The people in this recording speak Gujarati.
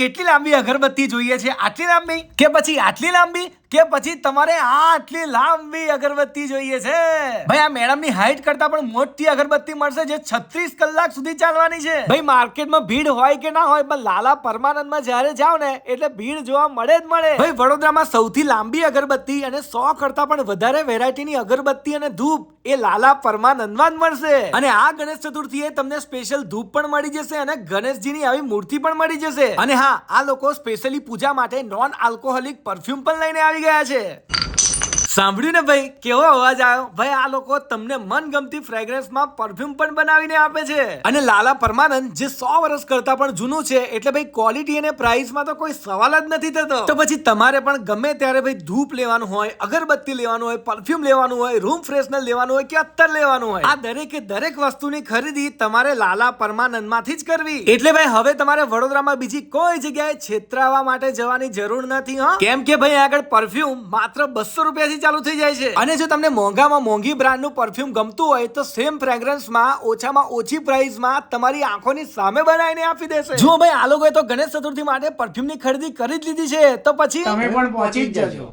કેટલી લાંબી અગરબત્તી જોઈએ છે? આટલી લાંબી? કે પછી આટલી લાંબી? કે પછી તમારે આટલી લાંબી અગરબત્તી જોઈએ છે? ભાઈ, આ મેડમની હાઈટ કરતા પણ મોટી અગરબત્તી મળશે જે 36 કલાક સુધી ચાલવાની છે. ભાઈ, માર્કેટમાં ભીડ હોય કે ના હોય, પણ લાલા પરમાનંદમાં જ્યારે જાવ ને, એટલે ભીડ જોવા મળે જ મળે. ભાઈ, વડોદરામાં સૌથી લાંબી અગરબત્તી અને સો કરતા પણ વધારે વેરાયટીની અગરબત્તી અને ધૂપ એ લાલા પરમાનંદમાં જ મળશે. અને આ ગણેશ ચતુર્થીએ તમને સ્પેશિયલ ધૂપ પણ મળી જશે અને ગણેશજીની આવી મૂર્તિ પણ મળી જશે. અને હા આ લોકો સ્પેશિયલી પૂજા માટે નોન આલ્કોહોલિક પરફ્યુમ પણ લઈને આવી ગયા છે. સાંભળ્યું ને ભાઈ? કેવો અવાજ આવ્યો? ભાઈ, આ લોકો તમને મનગમતી ફ્રેગ્રન્સમાં પરફ્યુમ પણ બનાવીને આપે છે. અને લાલા પરમાનંદ, જે સો વર્ષ કરતા પણ જૂનું છે, એટલે ભાઈ ક્વોલિટી અને પ્રાઇસમાં તો કોઈ સવાલ જ નથી થતો. તો પછી તમારે પણ ગમે ત્યારે ભાઈ ધૂપ લેવાનું હોય, અગરબત્તી લેવાનું હોય પરફ્યુમ લેવાનું હોય રૂમ ફ્રેશનર લેવાનું હોય કે અત્તર લેવાનું હોય, આ દરેકે દરેક વસ્તુની ખરીદી તમારે લાલા પરમાનંદમાંથી જ કરવી. એટલે ભાઈ, હવે તમારે વડોદરામાં બીજી કોઈ જગ્યાએ છેતરાવા માટે જવાની જરૂર નથી, હા? કેમ કે ભાઈ, આગળ પરફ્યુમ માત્ર બસો રૂપિયાથી ચાલુ થઈ જાય છે. અને જો તમને મોંઘામાં મોંઘી બ્રાન્ડનું પરફ્યુમ ગમતું હોય તો સેમ ફ્રેગ્રન્સમાં ઓછામાં ઓછી પ્રાઇસમાં તમારી આંખોની સામે બનાવીને આપી દેશે. જો ભાઈ આ લોકોએ તો ગણેશ ચતુર્થી માટે પરફ્યુમની ખરીદી કરી જ લીધી છે તો પછી? તમે પણ પહોંચી જ જજો.